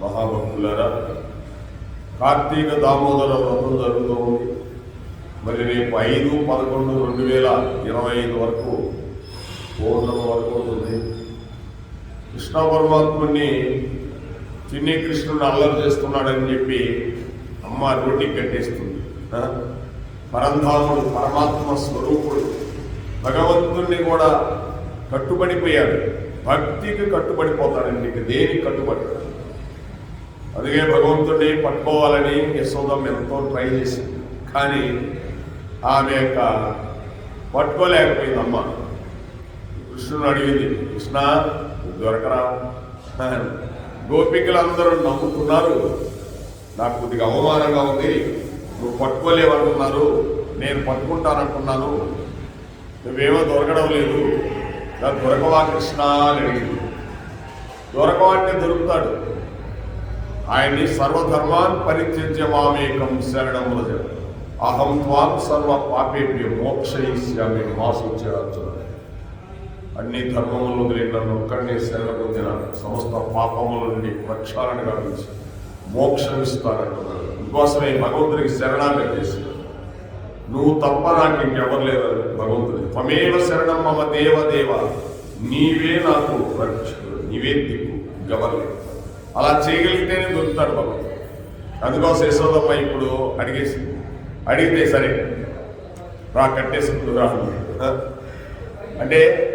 మహాభక్తులారా కార్తీక దామోదర వ్రతం జరుగుతూ ఉంది మరి రేపు ఐదు పదకొండు రెండు వేల ఇరవై ఐదు వరకు పూర్ణం వరకు ఉంటుంది. కృష్ణ పరమాత్ముని చిన్ని కృష్ణుడు అల్లరి చేస్తున్నాడని చెప్పి అమ్మ రోటి కట్టేస్తుంది. పరంధాముడు పరమాత్మ స్వరూపుడు భగవంతుణ్ణి కూడా కట్టుబడిపోయాడు. భక్తికి కట్టుబడిపోతాడండి ఇక దేనికి కట్టుబడి? అందుకే భగవంతుడిని పట్టుకోవాలని యశోదమ్మ ఎంతో ట్రై చేసింది. కానీ ఆమె యొక్క పట్టుకోలేకపోయింది అమ్మ కృష్ణుడు అడిగింది కృష్ణ నువ్వు దొరకరా? గోపికలందరూ నమ్ముతున్నారు నాకు కొద్దిగా అవమానంగా ఉంది నువ్వు పట్టుకోలేవనుకున్నారు నేను పట్టుకుంటానంటున్నాను నువ్వేమో దొరకడం లేదు నాకు దొరకవా కృష్ణ అని అడిగింది దొరకవా అంటే దొరుకుతాడు. ఆయన్ని సర్వధర్మాన్ పరిత్యజ్య మామేకం శరణం వ్రజ అహం త్వాం సర్వ పాపేభ్య మోక్షయిష్యామి మాసూచార్జున అన్ని ధర్మములు వదిలి నన్ను ఒక్కడిని శరణ పొందిన సమస్త పాపముల నుండి ప్రక్షాళన గావించి. మోక్షం ఇస్తానంటున్నాడు. అందుకోసమే భగవంతుడికి శరణాగతి చేసి నువ్వు తప్ప నాకు ఇంకెవరు లేరు. భగవంతుడు. త్వమేవ శరణం మమ దేవ దేవ. నీవే నాకు రక్షకుడు. నీవే దిక్కు గవర్నర్ అలా చేయగలిగితేనే దొరుకుతాడు భగవంతుడు. అందుకోసం యశోదమ్మ ఇప్పుడు అడిగేసింది. అడిగితే సరే రా కట్టేసుకుంటూ రా. అంటే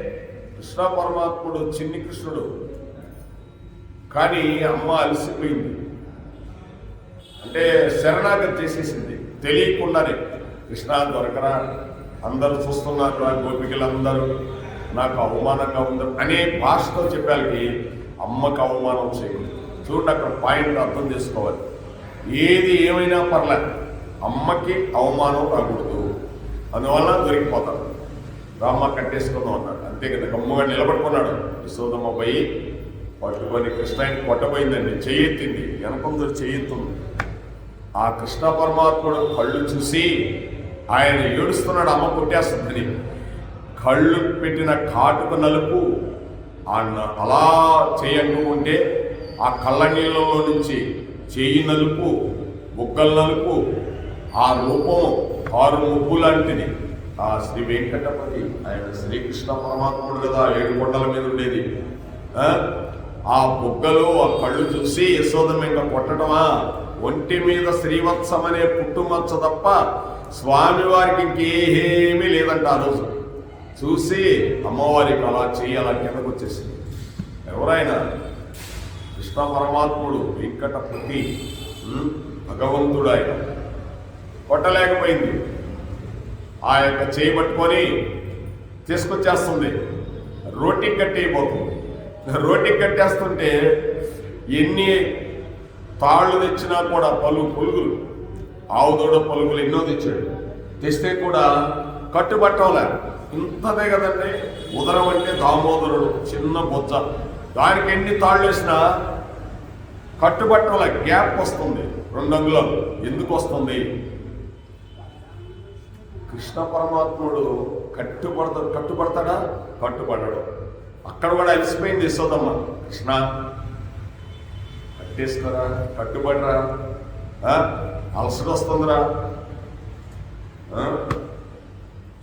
కృష్ణ పరమాత్ముడు చిన్ని కృష్ణుడు. కానీ అమ్మ అలసిపోయింది. అంటే శరణాగతి చేసేసింది. తెలియకుండానే. కృష్ణ దొరకరా? అందరూ చూస్తున్నారు నా గోపికలందరూ. నాకు అవమానంగా ఉంది అనే భాషతో చెప్పాలి అమ్మకు అవమానం చేయదు చూడండి అక్కడ పాయింట్ అర్థం చేసుకోవాలి. ఏది ఏమైనా పర్లేదు అమ్మకి అవమానం రాకూడదు. అందువల్ల దొరికిపోతాడు రామ్మ కట్టేసుకుందాం అన్నాడు. అంతే కదా గమ్మగా నిలబడుకున్నాడు. యశోదమ్మ పోయి పట్టుకొని కృష్ణ కొట్టబోయిందండి. చెయ్యెత్తింది వెనకొందరు చెయ్యెత్తుంది ఆ కృష్ణ పరమాత్ముడు కళ్ళు చూసి ఆయన ఏడుస్తున్నాడు అమ్మ కొట్టేస్తుందని కళ్ళు పెట్టిన కాటుక నలుపు ఆ అలా చేయను ఉంటే ఆ కళ్ళ నీళ్ళలో నుంచి చేయి నలుపు బుగ్గల నలుపు ఆ రూపం ఆరు ముగ్గు లాంటిది. ఆ శ్రీ వెంకటపతి ఆయన శ్రీకృష్ణ పరమాత్ముడు కదా ఏడు కొండల మీద ఉండేది. ఆ? ఆ బుగ్గలు ఆ కళ్ళు చూసి యశోదం ఇంకా కొట్టడమా? ఒంటి మీద శ్రీవత్సం అనే పుట్టుమచ్చ తప్ప స్వామివారికి ఇంకేమీ లేదంట ఆ రోజు చూసి అమ్మవారికి అలా చేయాలని కిందకు వచ్చేసింది ఎవరైనా కృష్ణ పరమాత్ముడు వెంకటపతి భగవంతుడు ఆయన కొట్టలేకపోయింది. ఆ యొక్క చేయి పట్టుకొని తీసుకొచ్చేస్తుంది. రోటీ కట్టేయబోతుంది. రోటీ కట్టేస్తుంటే ఎన్ని తాళ్ళు తెచ్చినా కూడా పలు పులుగులు. ఆవు దూడ పలుగులు ఎన్నో తెచ్చాడు. తెస్తే కూడా కట్టుబట్టంలే ఇంతదే కదండి? ఉదరం అంటే దామోదరుడు చిన్న బొజ్జ. దానికి ఎన్ని తాళ్ళు వేసినా గ్యాప్ వస్తుంది. రెండు అంగుళాలు ఎందుకు వస్తుంది? కృష్ణ పరమాత్ముడు కట్టుబడత కట్టుబడతాడా? కట్టుబడ్డాడు అక్కడ కూడా అలసిపోయింది యశోదమ్మ. కృష్ణ కట్టేసుకోరా? కట్టుబడరా? అలసట వస్తుందిరా. ఆ?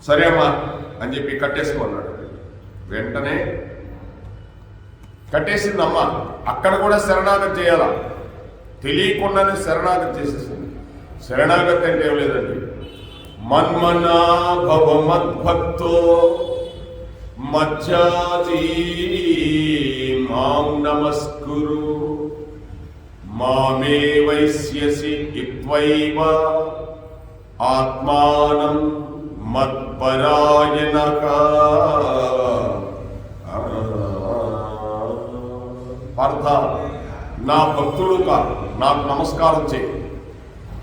సరే అమ్మా అని చెప్పి కట్టేసుకున్నాడు వెంటనే కట్టేసింది అక్కడ కూడా శరణాగతి చేయాలా? తెలియకుండానే శరణాగతి చేసేసింది. శరణాగతి అంటే ఏం లేదండి. మన్మనాభవ మద్భక్తో మజ్జాజీ మాం నమస్కురు. మామే వైశ్యసి ఇత్వైవ ఆత్మానం మత్పరాయణక పార్థ నా భక్తుడు నాకు నమస్కారం చేయి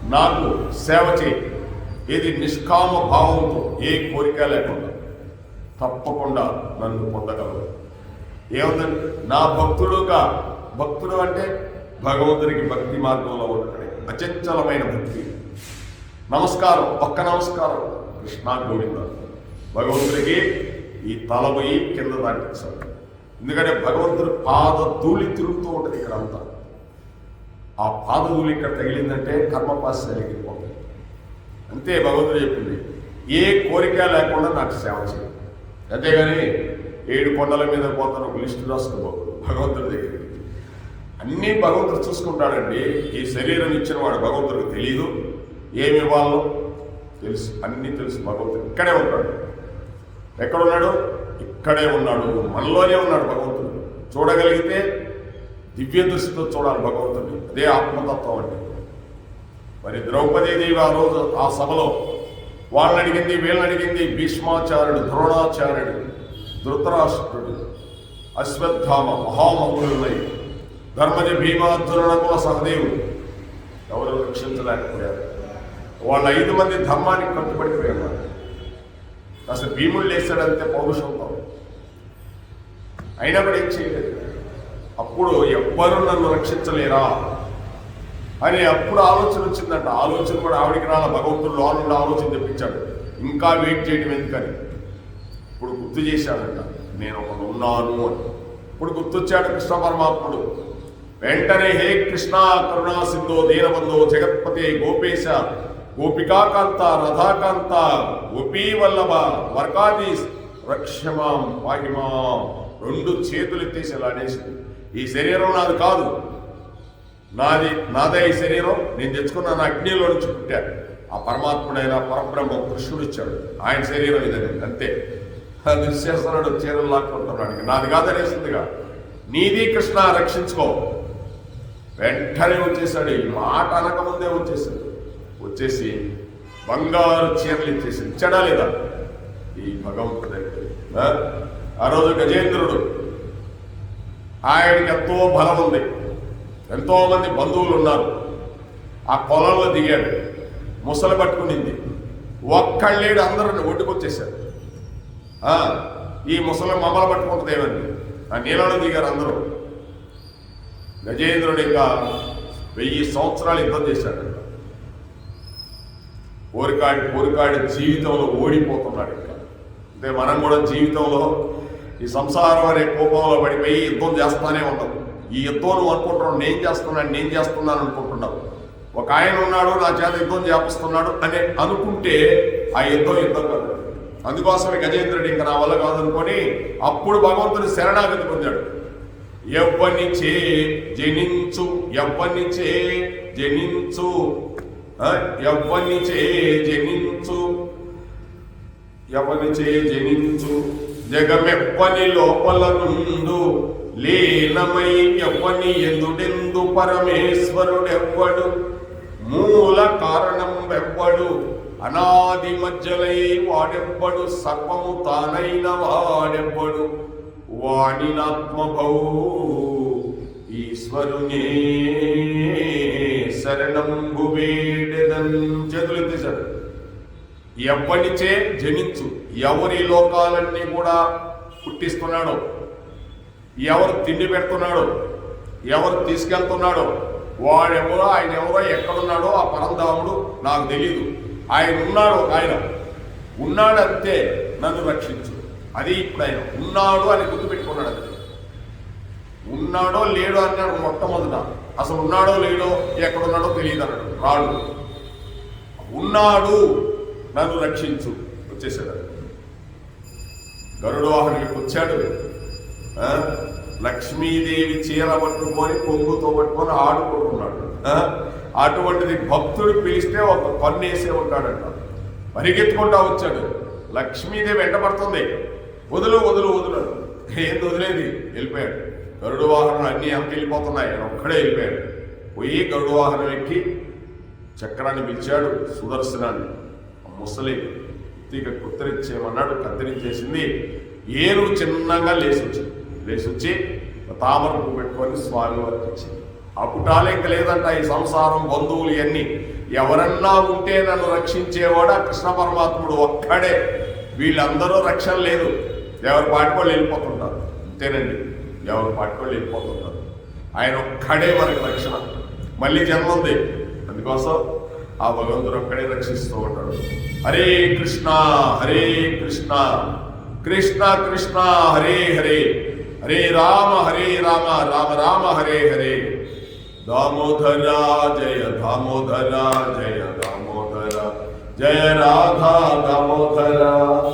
నాకు సేవ చేయి ఇది నిష్కామ భావంతో ఏ కోరిక లేకుండా తప్పకుండా నన్ను పొందగలరు ఏముందండి నా భక్తుడుగా భక్తుడు అంటే భగవంతుడికి భక్తి మార్గంలో ఉన్నటువంటి అచంచలమైన భక్తి. నమస్కారం ఒక్క నమస్కారం. కృష్ణ గోవింద. భగవంతుడికి ఈ తల పోయి కింద దాటించాలి ఎందుకంటే భగవంతుడు పాద ధూళి తిరుగుతూ ఉంటుంది ఇక్కడ అంతా ఆ పాద ధూళి ఇక్కడ తగిలిందంటే కర్మపాశాలు జరిగిపోతుంది అంతే భగవంతుడు చెప్పింది. ఏ కోరిక లేకుండా నాకు సేవ చేయాలి అంతేగాని ఏడు కొండల మీద పోతాను ఒక లిస్టు రాసుకోబోదు భగవంతుడి దగ్గరికి. అన్నీ భగవంతుడు చూసుకుంటాడండి. ఈ శరీరం ఇచ్చిన వాడు భగవంతుడికి తెలియదు ఏమి ఇవ్వాలో తెలుసు అన్నీ తెలుసు భగవంతుడు. ఇక్కడే ఉన్నాడు. ఎక్కడున్నాడు? ఇక్కడే ఉన్నాడు. మనలోనే ఉన్నాడు భగవంతుడు. చూడగలిగితే దివ్య దృష్టితో చూడాలి భగవంతుడిని. అదే ఆత్మతత్వం అంటే మరి ద్రౌపదీదేవి ఆ రోజు ఆ సభలో వాళ్ళని అడిగింది వీళ్ళని అడిగింది భీష్మాచార్యుడు ద్రోణాచార్యుడు ధృతరాష్ట్రుడు అశ్వత్థామ మహామహులున్నాయి ధర్మజ భీమార్జునులకు సహదేవుడు. ఎవరు రక్షించలేకపోయారు. వాళ్ళ ఐదు మంది ధర్మానికి కట్టుబడిపోయారు. అసలు భీముడు లేచాడంతే పౌరుషంతో అయినా కూడా ఏం చేయలేదు. అప్పుడు ఎవ్వరు నన్ను రక్షించలేరా? అని అప్పుడు ఆలోచన వచ్చిందంట. ఆలోచన కూడా ఆవిడికి రాల. భగవంతుడు లో నుండి ఆలోచన తెప్పించాడు. ఇంకా వెయిట్ చేయడం ఎందుకని? ఇప్పుడు గుర్తు చేశాడంట. నేను ఒకడు ఉన్నాను అని. ఇప్పుడు గుర్తొచ్చాడు కృష్ణ పరమాత్ముడు. వెంటనే హే కృష్ణ కరుణా సింధు దీనబంధు జగత్పతి గోపేశ గోపికాకాంత రథాకాంత గోపీ వల్లభ వర్కాది రక్షమాం పాహిమాం రెండు చేతులు ఎత్తేసి లాడేసింది ఈ శరీరం నాది కాదు. నాది నాదే ఈ శరీరం. నేను తెచ్చుకున్న నా అగ్నిలో నుంచి పుట్టాను ఆ పరమాత్ముడైన పరబ్రహ్మ కృష్ణుడు ఇచ్చాడు. ఆయన శరీరం ఇదని అంతే. దుశ్శేషనుడు చీరలు లాక్కుంటున్నాడు. నాది కాదనేసిందిగా. నీది కృష్ణ రక్షించుకో. వెంటనే వచ్చేసాడు. ఈ మాట అనకముందే వచ్చేసాడు. వచ్చేసి బంగారు చీరలు ఇచ్చేసి ఇచ్చాడా లేదా? ఈ భగవంతుడి దగ్గర ఆ? రోజు గజేంద్రుడు ఆయనకి ఎంతో బలం ఉంది. ఎంతో మంది బంధువులు ఉన్నారు. ఆ పొలంలో దిగాడు. ముసలి పట్టుకునింది. ఒక్కళ్ళేడు అందరూ ఒడ్డుకొచ్చేసారు ఈ ముసలి మమ్మల్ని పట్టుకుంటుంది ఆ నీళ్ళలో దిగారు అందరూ. గజేంద్రుడు ఇంకా వెయ్యి సంవత్సరాలు యుద్ధం చేశాడు. కోరికాడి కోరికాడి జీవితంలో ఓడిపోతున్నాడు ఇంకా. అంటే మనం కూడా జీవితంలో ఈ సంసారం అనే కోపంలో పడిపోయి యుద్ధం చేస్తానే ఉంటాం. ఈ యుద్ధం నువ్వు అనుకుంటున్నావు నేను చేస్తున్నాను నేను చేస్తున్నాను అనుకుంటున్నావు. ఒక ఆయన ఉన్నాడు నా చేత యుద్ధం చేపిస్తున్నాడు అని అనుకుంటే ఆ యుద్ధం యుద్ధం కాదు. అందుకోసమే గజేంద్రుడు ఇంకా నా వల్ల కాదనుకొని అప్పుడు భగవంతుడు శరణాగతి పొందాడు. ఎవ్వనిచే జనించు ఎవ్వనిచే జనించు. ఎవ్వనిచే జనించు ఎవనిచే జనించు. జగమెవ్వని లోపల నుండు లీనమై ఎవ్వని ఎందుడెందు పరమేశ్వరుడెవ్వడు? మూల కారణం వెవ్వడు అనాది మధ్యలై వాడెవ్వడు? సర్వము తానైన వాడెవ్వడు? వాణినాత్మభౌ ఈశ్వరునే శరణంబు వేడెదన్ చేతులు ఎత్తేశాడు. ఎవ్వనిచే జనించు. ఎవరి లోకాలన్నీ కూడా పుట్టిస్తున్నాడో ఎవరు తిండి పెడుతున్నాడో ఎవరు తీసుకెళ్తున్నాడో వాడెవరో ఆయన ఎవరో ఎక్కడున్నాడో ఆ పరంధాముడు నాకు తెలియదు ఆయన ఉన్నాడు ఒక ఆయన. ఉన్నాడంతే నన్ను రక్షించు. అది ఇప్పుడు ఆయన ఉన్నాడు అని గుర్తుపెట్టుకున్నాడు అంతే ఉన్నాడో లేడో అన్నాడు మొట్టమొదట. అసలు ఉన్నాడో లేడో ఎక్కడున్నాడో తెలియదు అన్నాడు. రాడు. ఉన్నాడు నన్ను రక్షించు వచ్చేసాడు గరుడు వచ్చాడు లక్ష్మీదేవి చీర పట్టుకొని కొంగుతో పట్టుకొని ఆడుకుంటున్నాడు. అటువంటిది భక్తుడు పిలిస్తే ఒక పన్నేసే ఉంటాడంట. పరిగెత్తుకుంటా వచ్చాడు. లక్ష్మీదేవి వెంటబడుతుంది వదులు వదులు వదులు ఏంది వదిలేది? వెళ్ళిపోయాడు. గరుడు వాహనం అన్నీ అంత వెళ్ళిపోతున్నాయి. ఆయన ఒక్కడే వెళ్ళిపోయాడు. పోయి గరుడు వాహనం ఎక్కి చక్రాన్ని పిలిచాడు సుదర్శనాన్ని. ముసలి తీగ కుత్తరించేమన్నాడు కత్తిరించేసింది. ఏరు చిన్నగా లేచి వచ్చింది లేచి వచ్చి తామర పువ్వు పెట్టుకొని స్వామి వారికి ఇచ్చింది. అప్పుటాలు ఇంక లేదంట. ఈ సంసారం బంధువులు ఇవన్నీ. ఎవరన్నా ఉంటే నన్ను రక్షించేవాడు? కృష్ణ పరమాత్ముడు ఒక్కడే. వీళ్ళందరూ రక్షణ లేదు. ఎవరి పాటికోళ్ళు వెళ్ళిపోతుంటారు. అంతేనండి. ఎవరి పాటికోళ్ళు వెళ్ళిపోతుంటారు. ఆయన ఒక్కడే మనకి రక్షణ. మళ్ళీ జన్మ ఉంది. అందుకోసం ఆ భగవంతుడు ఒక్కడే రక్షిస్తూ ఉంటాడు. హరే కృష్ణ హరే కృష్ణ. కృష్ణ కృష్ణ హరే హరే. హరే రామ హరే రామ రామ రామ హరే హరే. దామోదర జయ దామోదర జయ దామోదర. జయ రాధా దామోదరా.